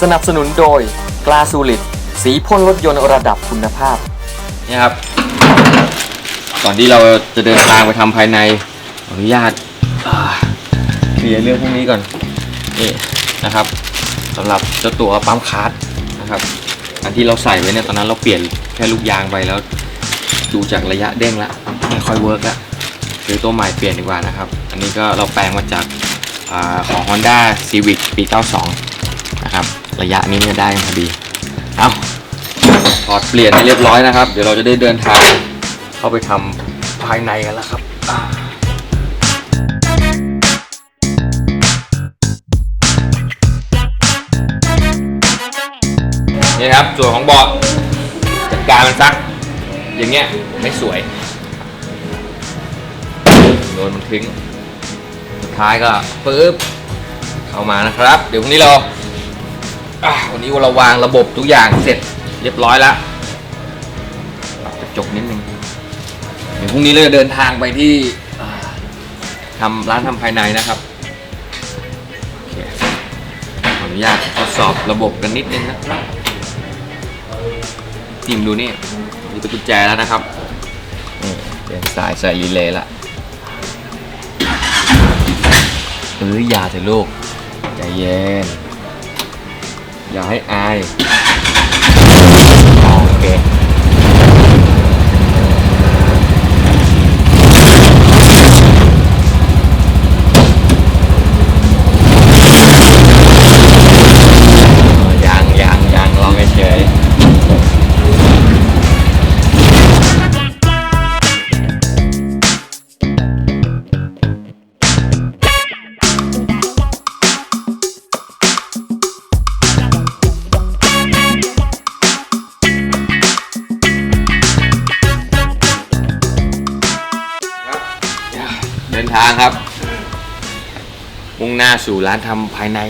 สนับสนุนโดยกลาสูลิดสีพ่นรถยนต์ระดับคุณภาพ เนี่ยครับ ก่อนที่เราจะเดินทางไปทำภายในขออนุญาตอ่าเคลียร์เรื่องพวกนี้ก่อนนี่นะครับสำหรับเจ้าตัวปั๊มคาร์ดนะครับ อันที่เราใส่ไว้เนี่ยตอนนั้นเราเปลี่ยนแค่ลูกยางไปแล้ว ดูจากระยะเด้งแล้วไม่ค่อยเวิร์กแล้วซื้อตัวใหม่เปลี่ยนดีกว่านะครับ อันนี้ก็เราแปลงมาจากอาของ Honda Civic ปี 92 นะครับ ระยะนี้เนี่ยได้พอดี เอาถอดเปลี่ยนให้เรียบร้อยนะครับ เดี๋ยวเราจะได้เดินทางเข้าไปทำภายในกันแล้วครับนี่ครับส่วนของเบาะจัดการมันซัก อย่างเงี้ยไม่สวยโดนมันทิ้งสุดท้ายก็ปึ๊บเข้ามานะครับ เดี๋ยวพรุ่งนี้เรา อะวันนี้เราวางระบบทุกอย่างเสร็จเรียบร้อยแล้วปรับกระจกนิดนึงเดี๋ยวพรุ่งนี้เราจะเดินทางไปที่อ่าทำร้านทำภายในนะครับโอเคขออนุญาตทดสอบระบบกันนิดนึงนะครับทีมดูนี่มีตัวกุญแจแล้วนะครับนี่เปลี่ยนสายใส่รีเลย์ละเอออย่าเถอะลูกใจเย็น อย่าให้อาย สู่ร้านทำภายใน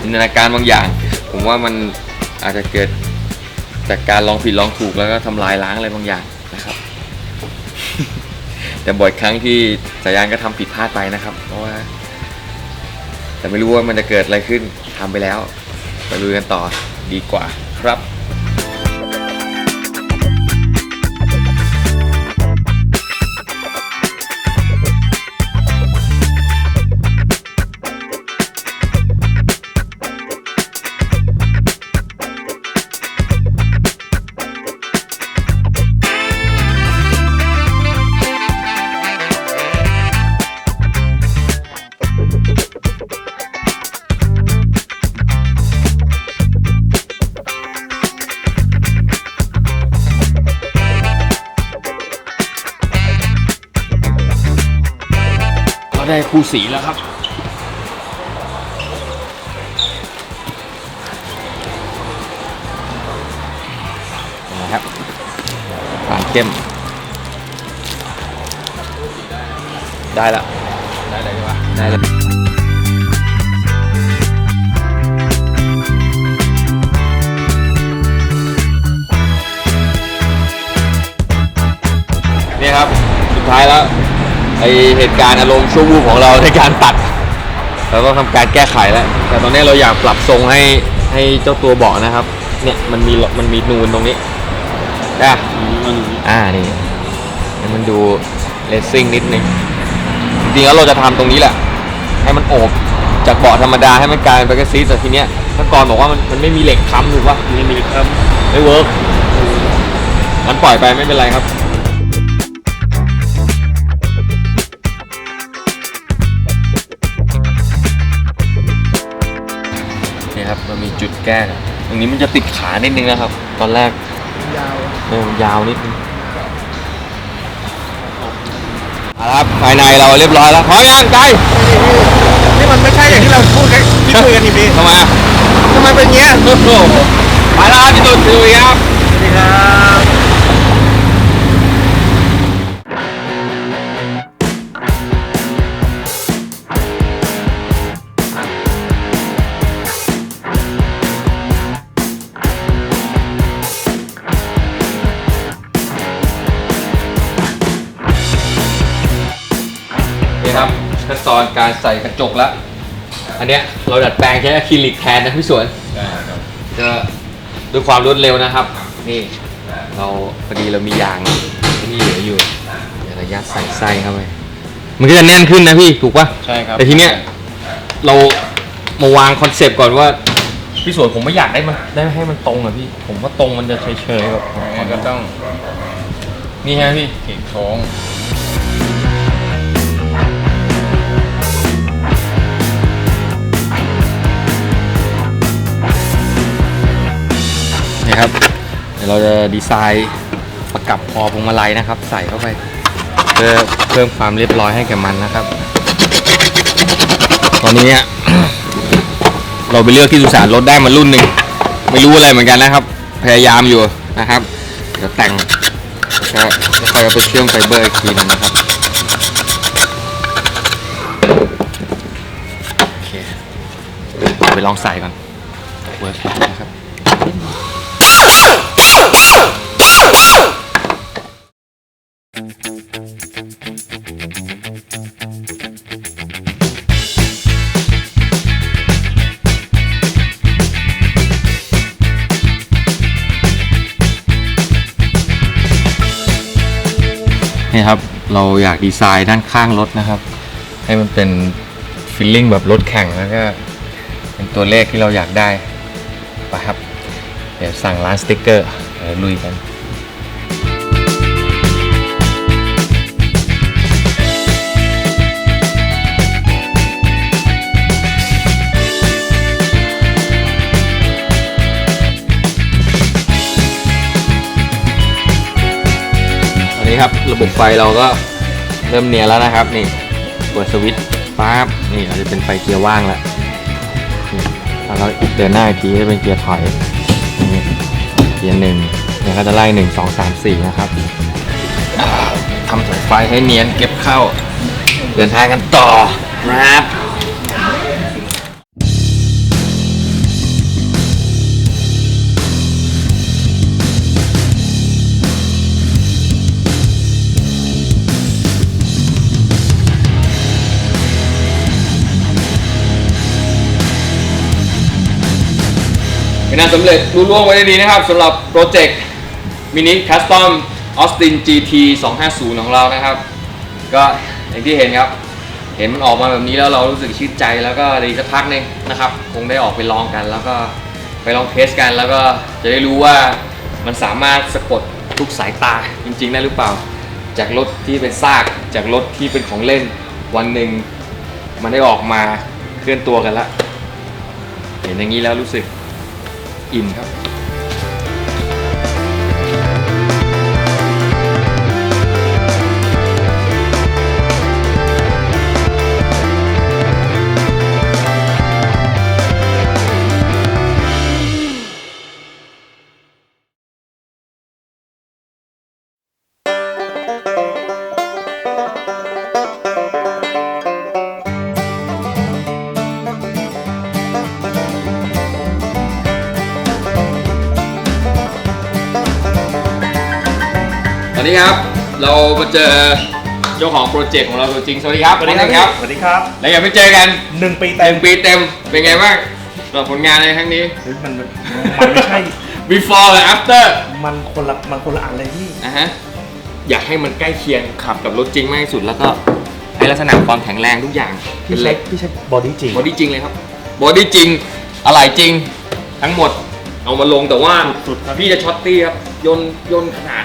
จินตนาการบางอย่าง ผมว่ามันอาจจะเกิดจากการลองผิดลองถูกแล้วก็ทำลายล้างอะไรบางอย่างนะครับ แต่บ่อยครั้งที่สายยานก็ทำผิดพลาดไปนะครับ เพราะว่า แต่ไม่รู้ว่ามันจะเกิดอะไรขึ้นทำไปแล้ว ไปลุยกันต่อดีกว่าครับ ได้คู่สีแล้วครับ นะครับฝานเข้ม ได้แล้วได้เลยใช่ปะได้เลยนี่ครับ สุดท้ายแล้ว ไอเหตุการณ์อารมณ์ชั่ววูบของเราในการตัด เราต้องทำการแก้ไขแล้ว แต่ตอนนี้เราอยากปรับทรงให้ให้เจ้าตัวเบาะนะครับ เนี่ยมันมีมันมีนูนตรงนี้อะอ่านี่ให้มันดูเลสซิ่งนิดนึงจริงๆแล้วเราจะทำตรงนี้แหละ ให้มันโอบจากเบาะธรรมดาให้มันกลายเป็นแบกซีแต่ทีเนี้ยถ้ากรบอกว่ามันมันไม่มีเหล็กค้ำถูกปะไม่มีเหล็กค้ำไม่เวิร์กมันปล่อยไปไม่เป็นไรครับ ครับมันมีจุดแก้ตรงนี้มันจะติดขานิดนึงนะครับ ตอนแรกยาวเออยาวนิดนึงเอาละครับภายในเราเรียบร้อยแล้วพร้อมยังไกลนี่มันไม่ใช่อย่างที่เราพูดกันที่คุยกันทีพีทำไมอะทำไมเป็นอย่างเงี้ยโอ้โหไปแล้วครับพี่ตุ่นดูอีกครับสวัสดีครับ ตอนการใส่กระจกแล้วอันเนี้ยเราดัดแปลงใช้อะคริลิกแทนนะพี่สวนจะด้วยความรวดเร็วนะครับ นี่เราพอดีเรามียางนี่เหลืออยู่เดี๋ยวระยะใส่ไส้เข้าไปมันก็จะแน่นขึ้นนะพี่ถูกปะใช่ครับแต่ทีเนี้ยเรามาวางคอนเซปต์ก่อนว่าพี่สวนผมไม่อยากได้มันได้ให้มันตรงอะพี่ ผมว่าตรงมันจะเฉยๆแบบงั้นก็ต้อง นี่ฮะพี่ขีดโค้ง ครับ เดี๋ยวเราจะดีไซน์ประกับพอพวงมาลัยนะครับ ใส่เข้าไปเพื่อเพิ่มความเรียบร้อยให้แก่มันนะครับ ตอนนี้เนี่ยเราไปเลือกที่สุสานรถได้มารุ่นหนึ่งไม่รู้อะไรเหมือนกันนะครับ พยายามอยู่นะครับ เดี๋ยวแต่งแล้วก็ค่อยเอาไปเชื่อมไฟเบอร์อีกทีนึงนะครับโอเคไปลองใส่ก่อนเวิร์กนะครับ เราอยากดีไซน์ด้านข้างรถนะครับ ให้มันเป็นฟิลลิ่งแบบรถแข่งแล้วก็เป็นตัวเลขที่เราอยากได้ไปครับ เดี๋ยวสั่งร้านสติกเกอร์เดี๋ยวลุยกัน นี้ครับ ระบบไฟเราก็เริ่มเนียนแล้วนะครับ นี่เปิดสวิตช์ปั๊บนี่เราจะเป็นไฟเกียร์ว่างแล้วนี่แล้วเราเดินหน้าอีกทีจะเป็นเกียร์ถอยนี่เกียร์หนึ่งเนี่ยก็จะไล่หนึ่งสองสามสี่นะครับทำสายไฟให้เนียนเก็บเข้า เดินทางกันต่อครับ เป็นอันสำเร็จรุ่ล่วงไว้ได้ดีนะครับสำหรับโปรเจกต์มินิคัสตอมออสติน GT 250 ของเรานะครับ ก็อย่างที่เห็นครับ เห็นมันออกมาแบบนี้แล้วเรารู้สึกชื่นใจแล้วก็ดีสักพักนึงนะครับ คงได้ออกไปลองกัน แล้วก็ไปลองเทสกัน แล้วก็จะได้รู้ว่ามันสามารถสะกดทุกสายตาจริงๆได้หรือเปล่า จากรถที่เป็นซาก จากรถที่เป็นของเล่นวันหนึ่งมันได้ออกมาเคลื่อนตัวกันละเห็นอย่างนี้แล้วรู้สึก อิ่มครับ ตอนนี้ครับ เรามาเจอเจ้าของโปรเจกต์ของเราตัวจริง สวัสดีครับสวัสดีครับสวัสดีครับและยังไม่เจอกันหนึ่งปีเต็เต็มมปีเต็ม เป็นไงบ้างสำหรับผลงานในครั้งนี้ เฮ้ยมันมันมันไม่ใช่ before และ after มันคนละมันคนละอันเลยพี่อะฮะ อยากให้มันใกล้เคียงขับกับรถจริงมากที่สุด แล้วก็ให้ลักษณะความแข็งแรงทุกอย่าง เป็พี่นใช้เล็กพี่ใช้บอดี้จริงบอดี้จริงเลยครับบอดี้จริง อะไรจริง ทั้งหมด เอามาลงแต่ว่า สุดๆครับพี่จะช็อตตี้ครับ ยนต์ยนต์ขนาด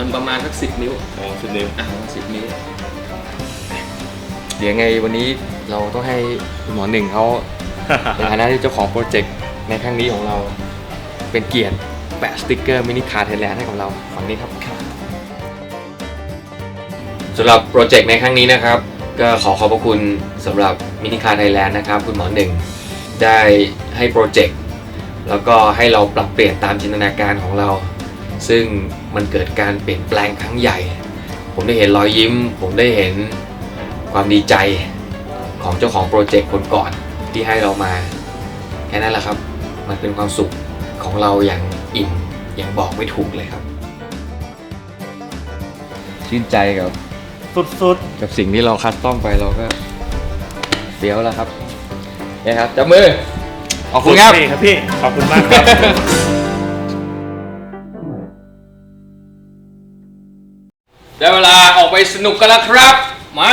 มันประมาณสักสิบนิ้วโอ้สุดเร็วอะสิบนิ้วเดี๋ยวไงวันนี้เราต้องให้คุณหมอหนึ่งเขาในฐานะที่เจ้าของโปรเจกต์ในครั้งนี้ของเราเป็นเกียรติแปะสติกเกอร์มินิคาร์ไทยแลนด์ให้กับเราฝั่งนี้ครับสำหรับโปรเจกต์ในครั้งนี้นะครับ ก็ขอขอบพระคุณสำหรับมินิคาร์ไทยแลนด์นะครับ คุณหมอหนึ่งได้ให้โปรเจกต์แล้วก็ให้เราปรับเปลี่ยนตามจินตนาการของเรา ซึ่ง มันเกิดการเปลี่ยนแปลงครั้งใหญ่ ผมได้เห็นรอยยิ้ม ผมได้เห็นความดีใจของเจ้าของโปรเจกต์คนก่อนที่ให้เรามาแค่นั้นแหละครับ มันเป็นความสุขของเราอย่างอิ่มอย่างบอกไม่ถูกเลยครับ ชื่นใจกับสุดกับสิ่งที่เราคัสตอมไปเราก็เฟี้ยวแล้วครับเนี่ยครับจับมือขอบคุณครับนี่ครับพี่ ขอบคุณมากครับ สนุกกันแล้วครับ มา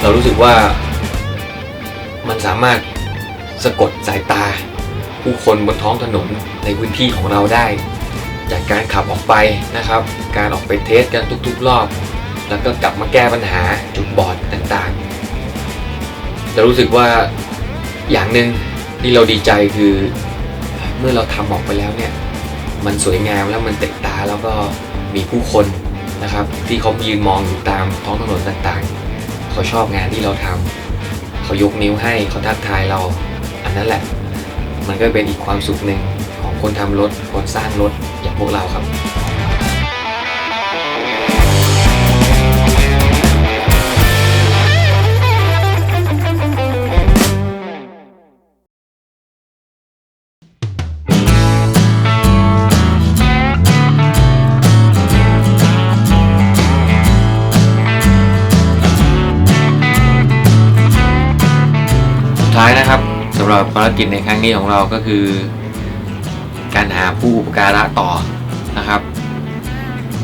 เรารู้สึกว่ามันสามารถสะกดสายตา ผู้คนบนท้องถนนในพื้นที่ของเราได้ จากการขับออกไปนะครับ การออกไปเทสกันทุกๆรอบ แล้วก็กลับมาแก้ปัญหาจุดบอดต่างๆเรารู้สึกว่าอย่างหนึ่งที่เราดีใจคือเมื่อเราทำออกไปแล้วเนี่ย มันสวยงามแล้วมันเตะตาแล้วก็มีผู้คนนะครับ ที่เขายืนมองอยู่ตามท้องถนนต่างๆ เขาชอบงานที่เราทำเขายกนิ้วให้เขาทักทายเรา อันนั้นแหละ มันก็เป็นอีกความสุขหนึ่งของคนทำรถคนสร้างรถ พวกเราครับสุดท้ายนะครับสำหรับภารกิจในครั้งนี้ของเราก็คือ การหาผู้อุปการะต่อนะครับ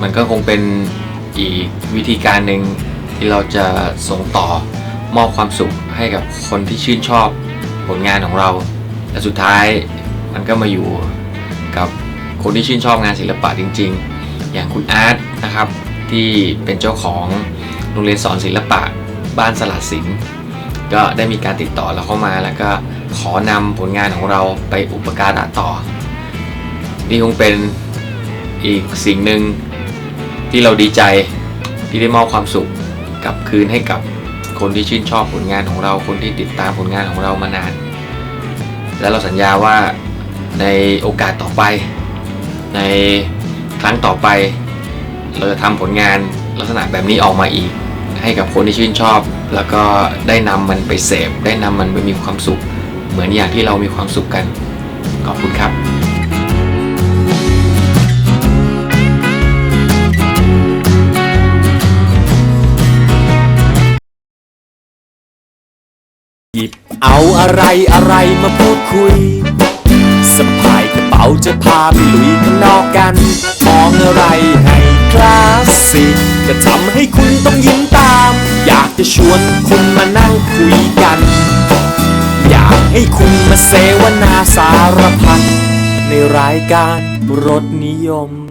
มันก็คงเป็นอีกวิธีการหนึ่งที่เราจะส่งต่อมอบความสุขให้กับคนที่ชื่นชอบผลงานของเรา และสุดท้ายมันก็มาอยู่กับคนที่ชื่นชอบงานศิลปะจริง ๆ อย่างคุณอาร์ตนะครับ ที่เป็นเจ้าของโรงเรียนสอนศิลปะบ้านสลัดสินก็ได้มีการติดต่อเราเข้ามาแล้วก็ขอนำผลงานของเราไปอุปการะต่อ นี่คงเป็นอีกสิ่งหนึ่งที่เราดีใจที่ได้มอบความสุขกลับคืนให้กับคนที่ชื่นชอบผลงานของเรา คนที่ติดตามผลงานของเรามานาน และเราสัญญาว่าในโอกาสต่อไป ในครั้งต่อไป เราจะทำผลงานลักษณะแบบนี้ออกมาอีก ให้กับคนที่ชื่นชอบ แล้วก็ได้นำมันไปเสพ ได้นำมันไปมีความสุข เหมือนอย่างที่เรามีความสุขกัน ขอบคุณครับ อะไรอะไรมาพูดคุยสะพายกระเป๋าจะพาไปลุยข้างนอกกัน มองอะไรให้คลาสสิกจะทำให้คุณต้องยิ้มตาม อยากจะชวนคุณมานั่งคุยกัน อยากให้คุณมาเสวนาสารพัดในรายการรถนิยม